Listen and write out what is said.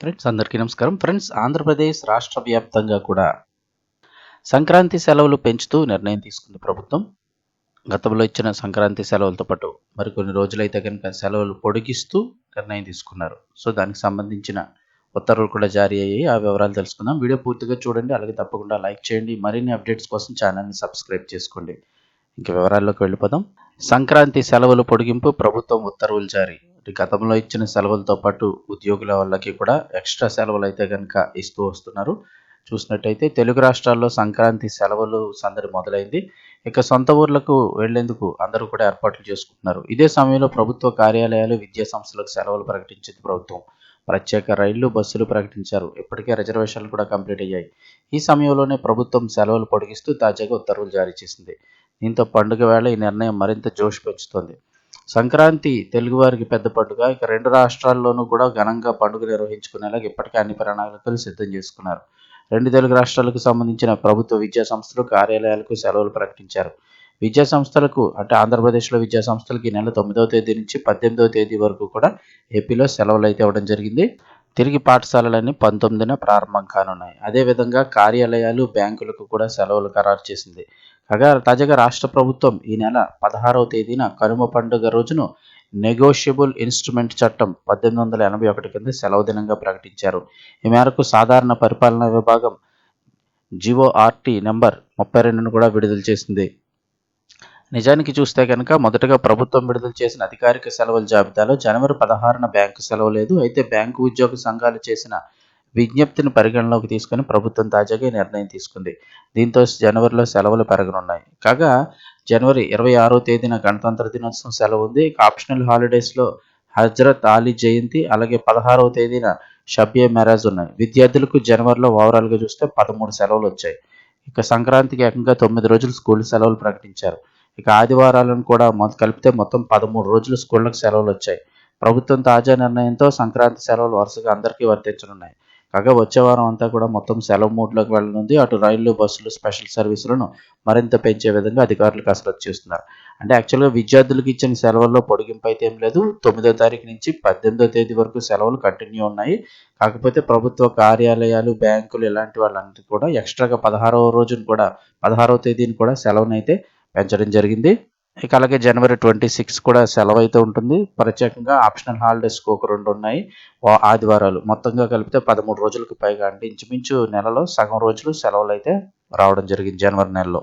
Friends అందరికీ నమస్కారం. Friends Andhra Pradesh రాష్ట్ర వ్యాప్తంగా కూడా సంక్రాంతి సెలవులు పెంచుతూ నిర్ణయం తీసుకుంది ప్రభుత్వం. గతంలో ఇచ్చిన సంక్రాంతి సెలవులతో పాటు మరికొన్ని రోజులైతే కనుక సెలవులు పొడిగిస్తూ నిర్ణయం తీసుకున్నారు. సో దానికి సంబంధించిన ఉత్తర్వులు కూడా జారీ అయ్యాయి. ఆ వివరాలు తెలుసుకుందాం. వీడియో పూర్తిగా చూడండి. అలాగే తప్పకుండా లైక్ చేయండి. మరిన్ని అప్డేట్స్ కోసం ఛానల్ని సబ్స్క్రైబ్ చేసుకోండి. ఇంక వివరాల్లోకి వెళ్ళిపోదాం. సంక్రాంతి సెలవులు పొడిగింపు ప్రభుత్వం ఉత్తర్వులు జారీ. గతంలో ఇచ్చిన సెలవులతో పాటు ఉద్యోగుల వాళ్ళకి కూడా ఎక్స్ట్రా సెలవులు అయితే కనుక ఇస్తూ వస్తున్నారు. చూసినట్టయితే తెలుగు రాష్ట్రాల్లో సంక్రాంతి సెలవులు సందడి మొదలైంది. ఇక సొంత ఊర్లకు వెళ్ళేందుకు అందరూ కూడా ఏర్పాట్లు చేసుకుంటున్నారు. ఇదే సమయంలో ప్రభుత్వ కార్యాలయాలు విద్యా సంస్థలకు సెలవులు ప్రకటించింది ప్రభుత్వం. ప్రత్యేక రైళ్ళు బస్సులు ప్రకటించారు. ఇప్పటికే రిజర్వేషన్లు కూడా కంప్లీట్ అయ్యాయి. ఈ సమయంలోనే ప్రభుత్వం సెలవులు పొడిగిస్తూ తాజాగా ఉత్తర్వులు జారీ చేసింది. దీంతో పండుగ వేళ ఈ నిర్ణయం మరింత జోష్ పెంచుతోంది సంక్రాంతి తెలుగువారికి పెద్ద పండుగ. ఇక రెండు రాష్ట్రాల్లోనూ కూడా ఘనంగా పండుగ నిర్వహించుకునేలాగా ఇప్పటికే అన్ని ప్రణాళికలు సిద్ధం చేసుకున్నారు. రెండు తెలుగు రాష్ట్రాలకు సంబంధించిన ప్రభుత్వ విద్యా సంస్థలు కార్యాలయాలకు సెలవులు ప్రకటించారు. విద్యా సంస్థలకు అంటే ఆంధ్రప్రదేశ్లో విద్యా సంస్థలకు ఈ నెల తొమ్మిదవ తేదీ నుంచి పద్దెనిమిదవ తేదీ వరకు కూడా ఏపీలో సెలవులు అయితే ఇవ్వడం జరిగింది. తిరిగి పాఠశాలలన్నీ పంతొమ్మిదిన ప్రారంభం కానున్నాయి. అదేవిధంగా కార్యాలయాలు బ్యాంకులకు కూడా సెలవులు ఖరారు చేసింది. కాగా తాజాగా రాష్ట్ర ప్రభుత్వం ఈ నెల పదహారవ తేదీన కనుమ పండుగ రోజును నెగోషియబుల్ ఇన్స్ట్రుమెంట్ చట్టం పద్దెనిమిది వందల ఎనభై ఒకటి కింద సెలవు దినంగా ప్రకటించారు. ఈ మేరకు సాధారణ పరిపాలనా విభాగం జిఓఆర్టీ నెంబర్ ముప్పై రెండును కూడా విడుదల చేసింది. నిజానికి చూస్తే కనుక మొదటగా ప్రభుత్వం విడుదల చేసిన అధికారిక సెలవుల జాబితాలో జనవరి పదహారున బ్యాంకు సెలవు లేదు. అయితే బ్యాంకు ఉద్యోగ సంఘాలు చేసిన విజ్ఞప్తిని పరిగణలోకి తీసుకుని ప్రభుత్వం తాజాగా నిర్ణయం తీసుకుంది. దీంతో జనవరిలో సెలవులు పెరగనున్నాయి. కాగా జనవరి ఇరవై ఆరో తేదీన గణతంత్ర దినోత్సవం సెలవు ఉంది. ఆప్షనల్ హాలిడేస్లో హజ్రత్ అలీ జయంతి అలాగే పదహారవ తేదీన షబియే మెరాజ్ ఉన్నాయి. విద్యార్థులకు జనవరిలో ఓవరాల్గా చూస్తే పదమూడు సెలవులు వచ్చాయి. ఇక సంక్రాంతికి ఏకంగా తొమ్మిది రోజులు స్కూల్ సెలవులు ప్రకటించారు. ఇక ఆదివారాలను కూడా కలిపితే మొత్తం పదమూడు రోజులు స్కూళ్ళకు సెలవులు వచ్చాయి. ప్రభుత్వం తాజా నిర్ణయంతో సంక్రాంతి సెలవులు వరుసగా అందరికీ వర్తించనున్నాయి. కాగా వచ్చే వారం అంతా కూడా మొత్తం సెలవు మూడ్లోకి వెళ్ళనుంది. అటు రైళ్ళు బస్సులు స్పెషల్ సర్వీసులను మరింత పెంచే విధంగా అధికారులు కసరత్తు చేస్తున్నారు. అంటే యాక్చువల్గా విద్యార్థులకు ఇచ్చిన సెలవుల్లో పొడిగింపు అయితే ఏం లేదు. తొమ్మిదో తారీఖు నుంచి పద్దెనిమిదో తేదీ వరకు సెలవులు కంటిన్యూ ఉన్నాయి. కాకపోతే ప్రభుత్వ కార్యాలయాలు బ్యాంకులు ఇలాంటి వాళ్ళందరికీ కూడా ఎక్స్ట్రాగా పదహారవ రోజును కూడా పదహారవ తేదీని కూడా సెలవునైతే పెంచడం జరిగింది. ఇక అలాగే జనవరి ట్వంటీ సిక్స్ కూడా సెలవు అయితే ఉంటుంది. ప్రత్యేకంగా ఆప్షనల్ హాలిడేస్ ఒక రెండు ఉన్నాయి. ఆదివారాలు మొత్తంగా కలిపితే పదమూడు రోజులకు పైగా అంటే ఇంచుమించు నెలలో సగం రోజులు సెలవులు అయితే రావడం జరిగింది జనవరి నెలలో.